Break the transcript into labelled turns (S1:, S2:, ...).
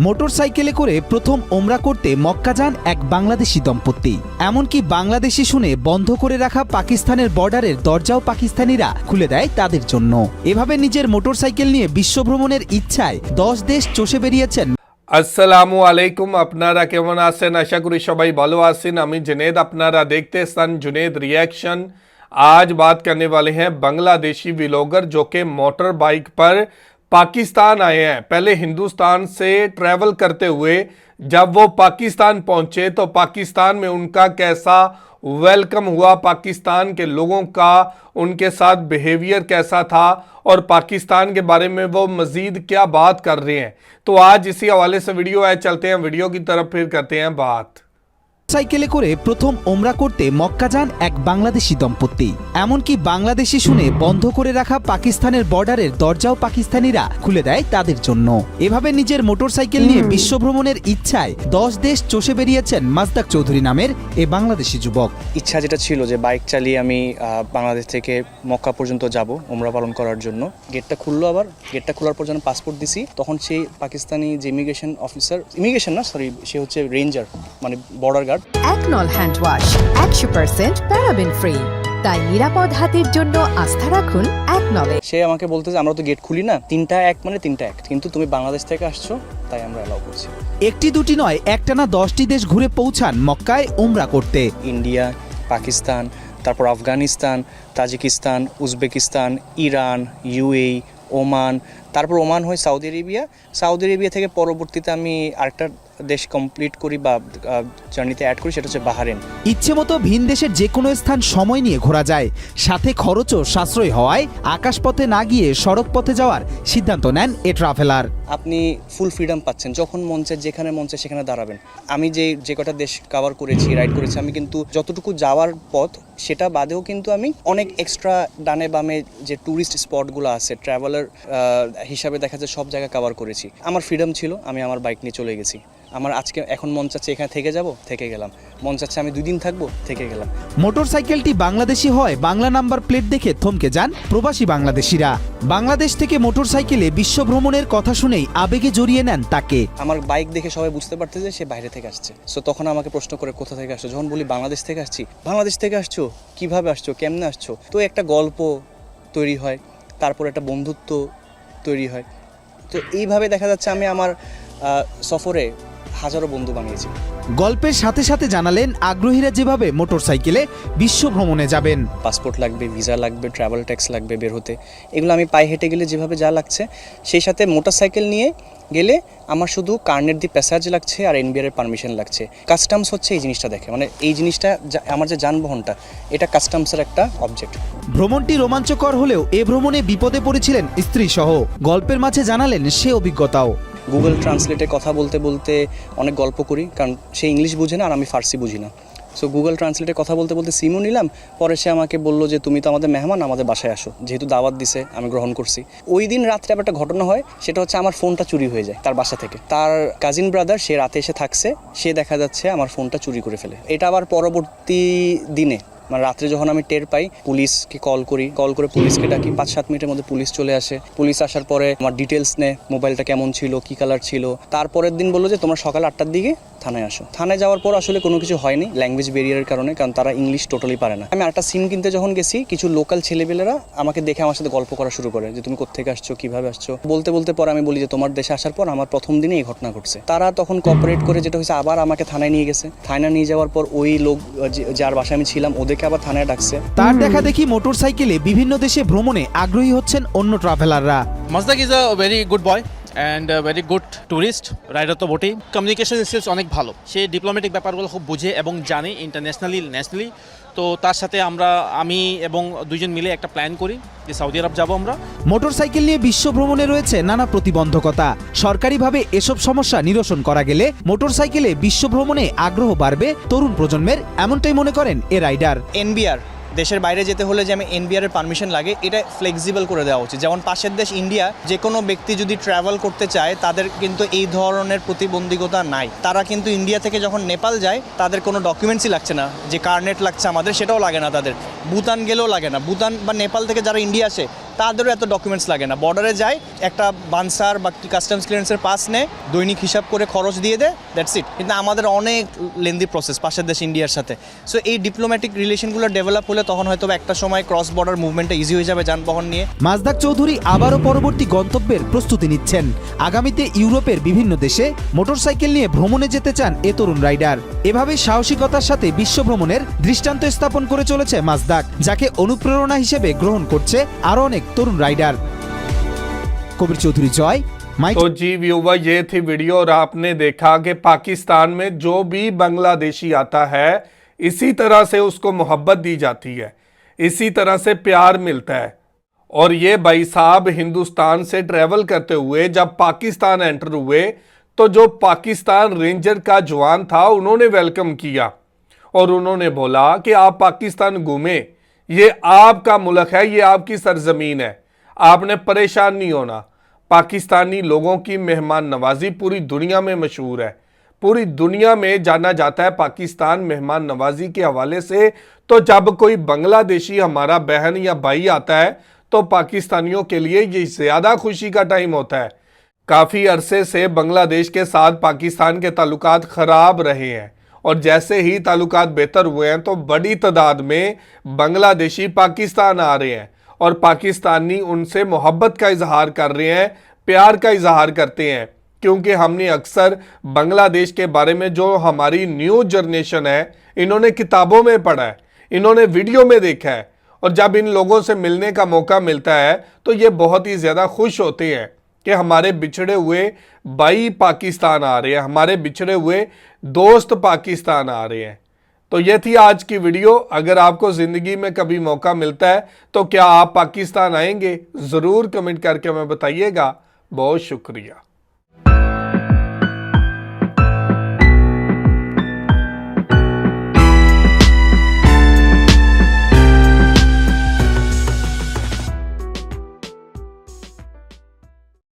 S1: মোটরসাইকেলে করে প্রথম ওমরা করতে মক্কা যান এক বাংলাদেশি দম্পতি এমনকি বাংলাদেশি শুনে বন্ধ করে রাখা পাকিস্তানের বর্ডারের দরজাও পাকিস্তানিরা খুলে দেয় তাদের জন্য এভাবে নিজের মোটরসাইকেল নিয়ে বিশ্বভ্রমণের ইচ্ছায় দশ দেশ চষে বেরিয়েছেন
S2: আসসালামু আলাইকুম আপনারা কেমন আছেন আশা করি সবাই ভালো আছেন আমি जुनेद আপনারা দেখতেছেন जुनेद रिएक्शन आज बात करने वाले हैं बांग्लादेशी व्लॉगर जो कि मोटर बाइक पर पाकिस्तान आए हैं। पहले हिंदुस्तान से ट्रैवल करते हुए जब वो पाकिस्तान पहुँचे तो पाकिस्तान में उनका कैसा वेलकम हुआ? पाकिस्तान के लोगों का, उनके साथ बिहेवियर कैसा था? और पाकिस्तान के बारे में वो मज़ीद क्या बात कर रहे हैं? तो आज इसी हवाले से वीडियो है चलते हैं वीडियो की तरफ़ फिर करते हैं बात।
S1: সাইকেলে করে প্রথম ওমরা করতে মক্কা যান এক বাংলাদেশি দম্পতি। এমনকি বাংলাদেশি শুনে বন্ধ করে রাখা পাকিস্তানের বর্ডারের দরজাও পাকিস্তানিরা খুলে দেয় তাদের জন্য। এভাবে নিজের মোটরসাইকেল নিয়ে বিশ্বভ্রমণের ইচ্ছায় দশ দেশ চষে বেরিয়েছেন মাজদাক চৌধুরী নামের এ বাংলাদেশি যুবক।
S3: ইচ্ছা যেটা ছিল যে বাইক চালিয়ে আমি বাংলাদেশ থেকে মক্কা পর্যন্ত যাব ওমরা পালন করার জন্য। গেটটা খুললো আবার। গেটটা খোলার পর যখন পাসপোর্ট দিছি তখন সেই পাকিস্তানি যে ইমিগ্রেশন অফিসার ইমিগ্রেশন না সরি সে হচ্ছে রেঞ্জার মানে বর্ডার গার্ড
S4: একনল হ্যান্ড ওয়াশ একশো পার্সেন্ট প্যারাবেন ফ্রি তাই নিরাপদ হাতের জন্য আস্থা রাখুন একনলে
S3: সে আমাকে বলতে যে আমরা তো গেট খুলি না। তিনটা এক মানে তিনটা এক কিন্তু তুমি বাংলাদেশ থেকে আসছো তাই আমরা অ্যালাউ করছি।
S1: একটি দুটি নয় একটানা দশটি দেশ ঘুরে পৌঁছান মক্কায় উমরা করতে।
S3: ইন্ডিয়া পাকিস্তান তারপর Afghanistan Tajikistan Uzbekistan Iran UAE Oman তারপর ওমান হয় সৌদি আরেবিয়া সৌদি আরেবিয়া থেকে পরবর্তীতে আমি আরেকটা দেশ কমপ্লিট করি বা জার্নিতে অ্যাড করি সেটা হচ্ছে বাহারেন
S1: ইচ্ছে মতো ভিন দেশের যে কোনো স্থান সময় নিয়ে ঘোরা যায়। সাথে খরচও সাশ্রয় হওয়ায় আকাশপথে না গিয়ে সড়ক পথে যাওয়ার সিদ্ধান্ত নেন এ ট্রাভেলার
S3: আপনি ফুল ফ্রিডম পাচ্ছেন যখন মন চায় যেখানে মন চায় সেখানে দাঁড়াবেন। আমি যে যে কটা দেশ কভার করেছি রাইড করেছি আমি কিন্তু যতটুকু যাওয়ার পথ সেটা বাদেও কিন্তু আমি অনেক এক্সট্রা ডানে বামে যে ট্যুরিস্ট স্পটগুলো আছে ট্রাভেলার হিসাবে দেখা যায় সব জায়গা কভার করেছি। আমার ফ্রিডম ছিল আমি আমার বাইক নিয়ে চলে গেছি। আমার আজকে এখন মন চাচ্ছে এখানে থেকে যাব থেকে গেলাম। মন চাচ্ছে আমি দুই দিন থাকব থেকে গেলাম।
S1: মোটর সাইকেলটি বাংলাদেশি হয় বাংলা নাম্বার প্লেট দেখে থমকে যান প্রবাসী বাংলাদেশিরা। বাংলাদেশ থেকে মোটর সাইকেলে বিশ্ব ভ্রমণের কথা শুনেই আবেগে জড়িয়ে নেন তাকে।
S3: আমার বাইক দেখে সবাই বুঝতে পারতে যে সে বাইরে থেকে আসছে। সো তখন আমাকে প্রশ্ন করে কোথা থেকে আসছো? যখন বলি বাংলাদেশ থেকে আসছি। বাংলাদেশ থেকে আসছো? কীভাবে আসছো? কেমনে আসছো? তো একটা গল্প তৈরি হয় তারপর একটা বন্ধুত্ব তৈরি হয়। তো এইভাবে দেখা যাচ্ছে আমি আমার সফরে হাজারো বন্ধু বানিয়েছি।
S1: গল্পের সাথে সাথে জানালেন আগ্রহীরা যেভাবে মোটরসাইকেলে বিশ্ব ভ্রমণে যাবেন।
S3: পাসপোর্ট লাগবে ভিসা লাগবে ট্রাভেল ট্যাক্স লাগবে বের হতে। এগুলো আমি পায়ে হেঁটে গেলে যেভাবে যা লাগছে সেই সাথে মোটরসাইকেল নিয়ে গেলে আমার শুধু কার্নেট দি প্যাসেজ লাগছে আর এনবিআর এর পারমিশন লাগছে। কাস্টমস হচ্ছে এই জিনিসটা দেখে মানে এই জিনিসটা আমার যে যানবাহনটা এটা কাস্টমসের একটা অবজেক্ট
S1: ভ্রমণটি রোমাঞ্চকর হলেও এ ভ্রমণে বিপদে পড়েছিলেন স্ত্রী সহ গল্পের মাঝে জানালেন সে অভিজ্ঞতাও।
S3: গুগল ট্রান্সলেটে কথা বলতে বলতে অনেক গল্প করি, কারণ সে ইংলিশ বুঝে না আর আমি ফার্সি বুঝি না। সো গুগল ট্রান্সলেটে কথা বলতে বলতে সিমও নিলাম, পরে সে আমাকে বলল যে, তুমি তো আমাদের মেহমান, আমাদের বাসায় আসো। যেহেতু দাওয়াত দিছে, আমি গ্রহণ করছি। ওই দিন রাত্রে আবার একটা ঘটনা হয়, সেটা হচ্ছে আমার ফোনটা চুরি হয়ে যায় তার বাসা থেকে। তার কাজিন ব্রাদার সে রাতে এসে থাকছে, সে দেখা যাচ্ছে আমার ফোনটা চুরি করে ফেলে। এটা আবার পরবর্তী দিনে মানে রাত্রে যখন আমি টের পাই, পুলিশকে কল করি। কল করে পুলিশকে ডাকি। পাঁচ সাত মিনিটের মধ্যে পুলিশ চলে আসে। পুলিশ আসার পরে আমার ডিটেলস নেয় মোবাইলটা কেমন ছিল, কি কালার ছিল। তারপরের দিন বলল যে, তোমরা সকাল আটটার দিকে থানায় আসো। থানায় যাওয়ার পর আসলে কোনো কিছু হয়নি ল্যাঙ্গুয়েজ ব্যারিয়ারের কারণে, কারণ তারা ইংলিশ টোটালি পারে না। আমি একটা সিম কিনতে যখন গেছি, কিছু লোকাল ছেলেপেলেরা আমাকে দেখে আমার সাথে গল্প করা শুরু করে, যে, তুমি কোথেকে আসছো, কীভাবে আসছো? বলতে বলতে পরে আমি বলি যে, তোমার দেশে আসার পর আমার প্রথম দিনে এই ঘটনা ঘটছে। তারা তখন কপারেট করে, যেটা হয়েছে, আবার আমাকে থানায় নিয়ে গেছে। থানায় নিয়ে যাওয়ার পর ওই লোক যার বাসায় আমি ছিলাম, ওদেরকে আবার থানায় ডাকছে।
S1: তার দেখা দেখি মোটরসাইকেলে বিভিন্ন দেশে ভ্রমণে আগ্রহী হচ্ছেন অন্য ট্রাভেলাররা
S5: Mazdak is a very good boy and very good tourist rider তো বটেই। কমিউনিকেশন স্কিলস অনেক ভালো। সে ডিপ্লোম্যাটিক ব্যাপারগুলো খুব বুঝে এবং জানে ইন্টারন্যাশনালি ন্যাশনালি তো তার সাথে আমরা আমি এবং দুইজন মিলে একটা প্ল্যান করি যে সৌদি আরব যাব আমরা।
S1: মোটরসাইকেল নিয়ে বিশ্ব ভ্রমণে রয়েছে নানা প্রতিবন্ধকতা। সরকারিভাবে এসব সমস্যা নিরসন করা গেলে মোটরসাইকেলে বিশ্ব ভ্রমণে আগ্রহ বাড়বে তরুণ প্রজন্মের এমনটাই মনে করেন এ রাইডার
S3: এনবিআর দেশের বাইরে যেতে হলে যে আমি এনবিআর এর পারমিশন লাগে, এটা ফ্লেক্সিবল করে দেওয়া উচিত। যেমন পাশের দেশ ইন্ডিয়া যে কোনো ব্যক্তি যদি ট্রাভেল করতে চায়, তাদের কিন্তু এই ধরনের প্রতিবন্ধকতা নাই। তারা কিন্তু ইন্ডিয়া থেকে যখন নেপাল যায়, তাদের কোনো ডকুমেন্টসই লাগছে না। যে কার্নেট লাগছে আমাদের, সেটাও লাগে না তাদের। ভুটান গেলেও লাগে না। ভুটান বা নেপাল থেকে যারা ইন্ডিয়া আসে তাদেরও এত ডকুমেন্টস লাগে না। বর্ডারে যায়, একটা বানসার বা কাস্টমস ক্লিয়ারেন্সের পাস নেয় দৈনিক হিসাব করে খরচ দিয়ে দেয় দ্যাটস ইট কিন্তু আমাদের অনেক লেন্দি প্রসেস পাশের দেশ ইন্ডিয়ার সাথে। সো এই ডিপ্লোম্যাটিক রিলেশনগুলো ডেভেলপ হলে তখন হয়তো একটা সময় ক্রস বর্ডার মুভমেন্টটা ইজি হয়ে যাবে যানবাহন নিয়ে।
S1: মাজদাক চৌধুরী আবারও পরবর্তী গন্তব্যের প্রস্তুতি নিচ্ছেন। আগামীতে ইউরোপের বিভিন্ন দেশে মোটরসাইকেল নিয়ে ভ্রমণে যেতে চান এ তরুণ রাইডার। এভাবে সাহসিকতার সাথে বিশ্ব ভ্রমণের দৃষ্টান্ত স্থাপন করে চলেছে মাজদাক যাকে অনুপ্রেরণা হিসেবে গ্রহণ করছে আরও অনেক तरुण राइडर कबीर चौधरी जॉय
S2: तो जी व्यूवर, ये थी वीडियो और आपने देखा कि पाकिस्तान में जो भी बांग्लादेशी आता है, इसी तरह से उसको मोहब्बत दी जाती है। इसी तरह से प्यार मिलता है। और ये भाई साहब हिंदुस्तान से ट्रेवल करते हुए, जब पाकिस्तान एंटर हुए तो जो पाकिस्तान रेंजर का जवान था, उन्होंने वेलकम किया। और उन्होंने बोला कि आप पाकिस्तान घूमें। ये आपका मुल्क है, ये आपकी सरजमीन है। आपने परेशान नहीं होना। पाकिस्तानी लोगों की मेहमान नवाजी पूरी दुनिया में मशहूर है। पूरी दुनिया में जाना जाता है पाकिस्तान मेहमान नवाजी के हवाले से। तो जब कोई बांग्लादेशी हमारा बहन या भाई आता है तो पाकिस्तानियों के लिए ये ज़्यादा खुशी का टाइम होता है। काफ़ी अरसे से बांग्लादेश के साथ पाकिस्तान के ताल्लुकात ख़राब रहे हैं। और जैसे ही ताल्लुकात बेहतर हुए हैं तो बड़ी तादाद में बांग्लादेशी पाकिस्तान आ रहे हैं और पाकिस्तानी उनसे मोहब्बत का इजहार कर रहे हैं, प्यार का इजहार करते हैं। क्योंकि हमने अक्सर बांग्लादेश के बारे में जो हमारी न्यू जनरेशन है, इन्होंने किताबों में पढ़ा है, इन्होंने वीडियो में देखा है। और जब इन लोगों से मिलने का मौका मिलता है तो ये बहुत ही ज़्यादा खुश होते हैं। कि हमारे बिछड़े हुए भाई पाकिस्तान आ रहे हैं, हमारे बिछड़े हुए दोस्त पाकिस्तान आ रहे हैं। तो ये थी आज की वीडियो। अगर आपको ज़िंदगी में कभी मौका मिलता है तो क्या आप पाकिस्तान आएँगे? ज़रूर कमेंट करके हमें बताइएगा। बहुत शुक्रिया।